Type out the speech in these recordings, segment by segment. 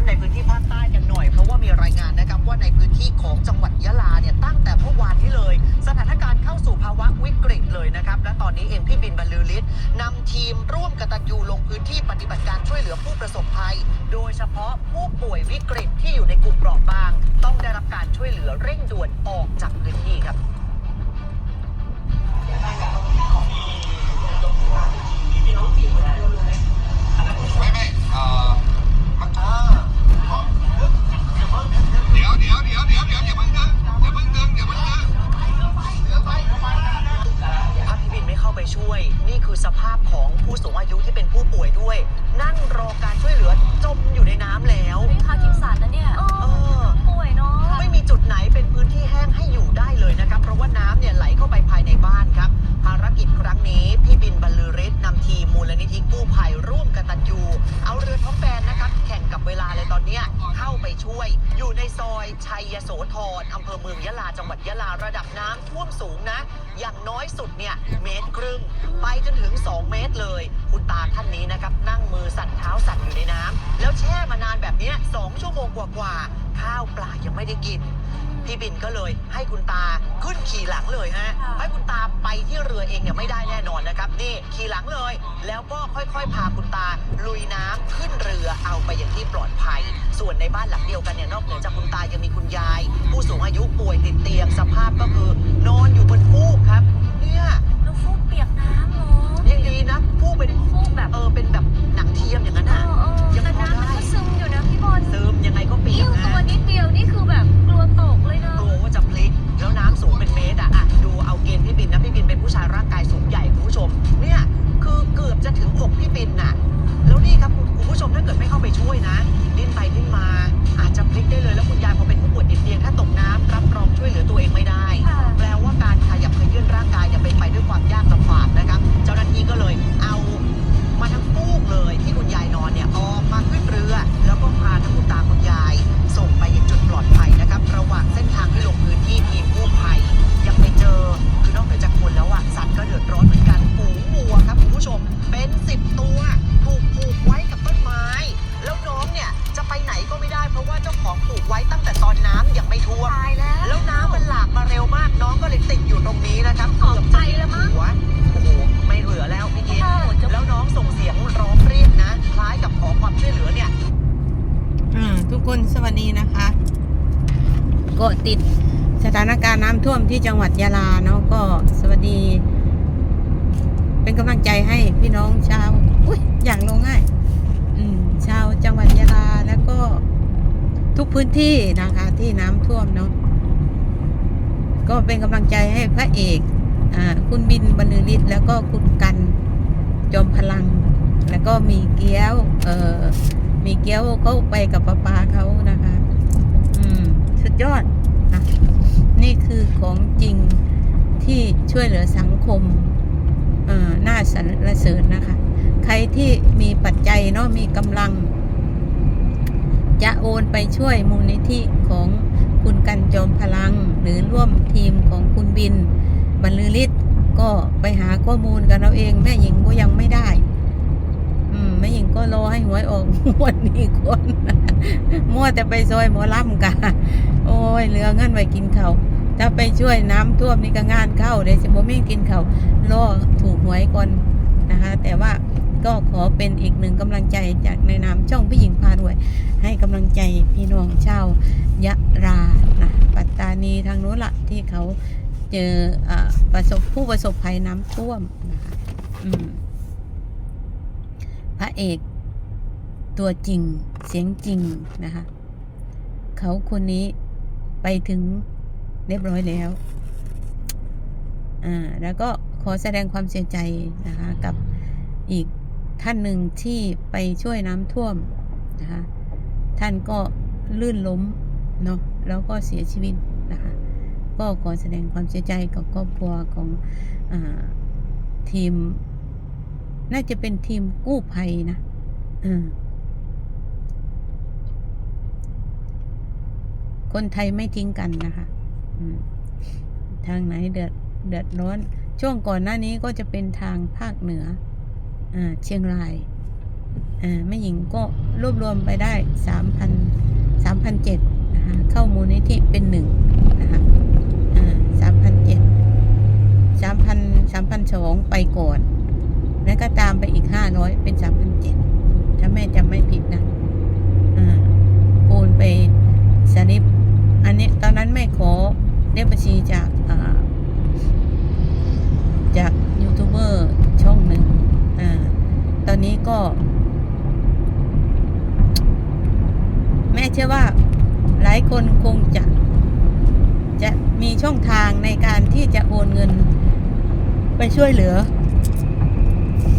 ำในพื้นที่ภาคใต้กันหน่อย เพราะว่ามีรายงานนะครับว่าในพื้นที่ของจังหวัดยะลาเนี่ยตั้งแต่เมื่อวานนี้เลย สถานการณ์เข้าสู่ภาวะวิกฤตเลยนะครับและตอนนี้เองพี่บินบรรลือฤทธิ์นำทีมร่วมกตัญญูลงพื้นที่ปฏิบัติการช่วยเหลือผู้ประสบภัย โดยเฉพาะผู้ป่วยวิกฤตที่อยู่ในกลุ่มเปราะบาง ต้องได้รับการช่วยเหลือเร่งด่วนออกจากพื้นที่ครับไม่ไม่เอ่อ เนี่ยเข้าไปช่วย อยู่ในซอยชัยโสธรอำเภอเมืองยะลาจังหวัดยะลาระดับน้ำท่วมสูงนะ อย่างน้อยสุดเนี่ยเมตรครึ่ง ไปจนถึง 2 เมตรเลย คุณตาท่านนี้นะครับนั่งมือสั่นเท้าสั่นอยู่ในน้ำแล้วแช่มานานแบบนี้สองชั่วโมงกว่าๆข้าวปลายังไม่ได้กิน พี่บินก็เลยให้คุณตาขึ้นขี่หลังเลยฮะค่ะให้คุณตาไปที่เรือเองเนี่ยไม่ได้แน่นอนนะครับ นี่ขี่หลังเลย แล้วก็ค่อยๆ พาคุณตาลุยน้ำขึ้นเรือเอาไปอย่างที่ปลอดภัย ส่วนในบ้านหลังเดียวกันเนี่ยนอกเหนือจากคุณตายังมีคุณยาย ผู้สูงอายุป่วยติดเตียงสภาพก็คือนอนอยู่บนฟูกครับ เนี่ยแล้วฟูกเปียกน้ำเนาะยังดีนะฟูกเป็นฟูกแบบเออเป็นแบบหนัง ว่าเจ้าของผูกไว้ตั้งแต่ตอนน้ำยังไม่ท่วม ตายแล้ว แล้วน้ำมันหลากมาเร็วมากน้องก็เลยติดอยู่ตรงนี้นะครับเกือบจะไปแล้วมั้งหัวโอ้โหไม่เหลือแล้วพี่กินค่ะ แล้วน้องส่งเสียงร้องเรียกนะ คล้ายกับขอความช่วยเหลือเนี่ย อ่าทุกคนสวัสดีนะคะเกาะติดสถานการณ์น้ำท่วมที่จังหวัดยะลาเนาะก็สวัสดี เป็นกำลังใจให้พี่น้องชาว อุ้ยอย่างลงง่าย อืมชาวจังหวัดยะลาแล้วก็ทุก พื้นที่นะคะที่น้ำท่วมเนาะก็เป็นกำลังใจให้พระเอกอคุณบินบรรลือฤทธิ์แล้วก็คุณกันจอมพลัง แล้วก็มีเกี้ยวเออมีเกี้ยวเขาไปกับป้าปาเขานะคะ อืมสุดยอดนะนี่คือของจริงที่ช่วยเหลือสังคมน่าสรรเสริญนะคะ ใครที่มีปัจจัยเนาะมีกำลัง จะโอนไปช่วยมูลนิธิของคุณกันจอมพลัง หรือร่วมทีมของคุณบิน บรรลือฤทธิ์ก็ไปหาข้อมูลกันเราเอง แม่หญิงก็ยังไม่ได้ อืมแม่หญิงก็รอให้หวยออกวันนี้คนมั่วแต่ไปซอยหมอล่ำกะโอ้ยเหลือเงินไว้กินเขาถ้าไปช่วยน้ำท่วมนี่ก็งานเข้าเดี๋ยวสิบ่มีกินเขาวรอถูกหวยก่อนนะคะ แต่ว่า ก็ขอเป็นอีกหนึ่งกำลังใจจากในนามช่องผู้หญิงพารวย ให้กำลังใจพี่น้องชาวยะรานะปัตตานีทางโน้นละที่เขาเจออประสบผู้ประสบภัยน้ำท่วมนะคะอืมพระเอกตัวจริงเสียงจริงนะคะเขาคนนี้ไปถึงเรียบร้อยแล้ว อ่า แล้วก็ขอแสดงความเสียใจนะคะกับอีก ท่านหนึ่งที่ไปช่วยน้ำท่วมนะคะท่านก็ลื่นล้มเนาะแล้วก็เสียชีวิตนะคะก็ขอแสดงความเสียใจกับครอบครัวของอทีม น่าจะเป็นทีมกู้ภัยนะคนไทยไม่ทิ้งกันนะคะทางไหนเดือดเดือดร้อน ช่วงก่อนหน้านี้ก็จะเป็นทางภาคเหนือ เชียงรายแม่หญิงก็รวบรวมไปได้สามพันพันเจ็ดนะคะเข้ามูลนิธิเป็นหนึ่งนะคะสามพันเจ็ดสามพันสามพันสองไปก่อน แล้วก็ตามไปอีกห้าร้อยเป็นสามพันเจ็ดถ้าแม่จำไม่ผิดนะอ่าโอนไปสลิปอันนี้ตอนนั้นแม่ขอเลขบัญชีจากอ่าจากยูทูบเบอร์ช่องหนึ่งอ่าตอนนี้ ก็ แม่เชื่อว่า หลายคนคงจะ จะมีช่องทางในการที่จะโอนเงิน ไปช่วยเหลือ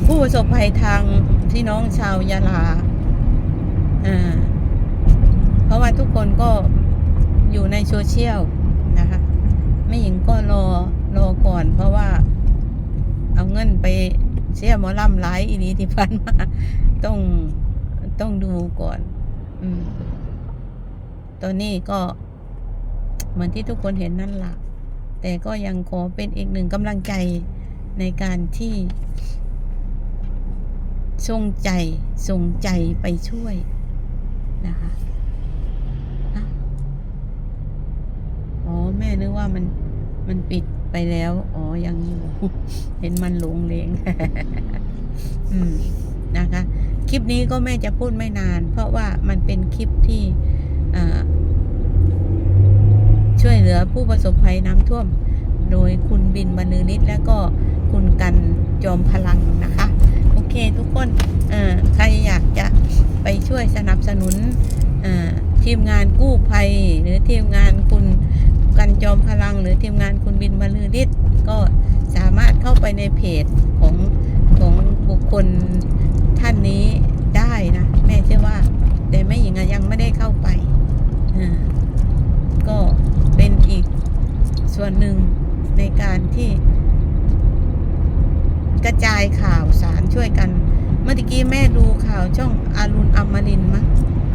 ผู้ประสบภัยทางพี่น้องชาวยาลา อ่า เพราะว่าทุกคนก็อยู่ในโซเชียลนะคะไม่หญิงก็รอรอก่อนเพราะว่า เอาเงินไป เสียหมอลำหลายอีนีที่พันมาต้องต้องดูก่อน อืมตอนนี้ก็เหมือนที่ทุกคนเห็นนั่นละแต่ก็ยังขอเป็นอีกหนึ่งกำลังใจในการที่ส่งใจส่งใจไปช่วยนะคะอะอ๋อ แม่นึกว่ามันมันปิด ไปแล้ว อ๋อ ยังอยู่ เห็นมันหลงเลงอืม นะคะ คลิปนี้ก็แม่จะพูดไม่นาน เพราะว่ามันเป็นคลิปที่ช่วยเหลือผู้ประสบภัยน้ำท่วม โดยคุณบินบรรลือฤทธิ์และก็คุณกันจอมพลังนะคะ โอเคทุกคนใครอยากจะไปช่วยสนับสนุนทีมงานกู้ภัย หรือทีมงานคุณ อมพลังหรือทีมงานคุณบินบรรลือฤทธิ์ก็สามารถเข้าไปในเพจของของบุคคลท่านนี้ได้นะ แม่เชื่อว่า แต่แม่หญิงยังไม่ได้เข้าไปก็เป็นอีกส่วนหนึ่งในการที่ กระจายข่าวสารช่วยกัน เมื่อกี้แม่ดูข่าวช่องอารุณอมรินมั้ง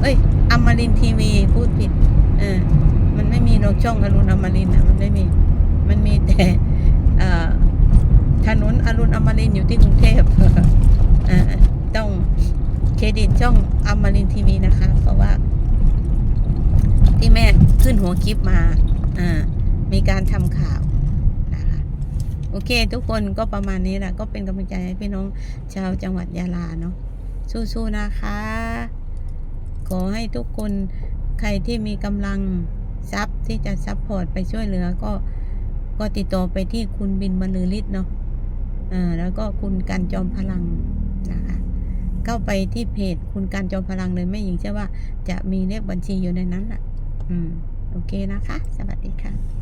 เอ้ยอมรินทีวีพูดผิด เออ มันไม่มีนกช่องอรุณอมรินทร์นะมันไม่มี มันมีแต่ถนนอรุณอมรินทร์อยู่ที่กรุงเทพอ่อต้องเครดิตช่องอมรินทร์ทีวีนะคะ เพราะว่า ที่แม่ขึ้นหัวคลิปมาอ่ามีการทำข่าวนะคะโอเค ทุกคนก็ประมาณนี้แหละก็เป็นกำลังใจให้พี่น้องชาวจังหวัดยาลาเนาะสู้ๆนะคะ ขอให้ทุกคนใครที่มีกำลัง ทรัพย์ที่จะซัพพอร์ตไปช่วยเหลือก็ก็ติดต่อไปที่คุณบินบรรลือฤทธิ์เนาะอ่าแล้วก็คุณการจอมพลังนะคะเข้าไปที่เพจคุณการจอมพลังเลยแม่หญิงเชื่อว่าจะมีเลขบัญชีอยู่ในนั้นแหละอืม โอเคนะคะ สวัสดีค่ะ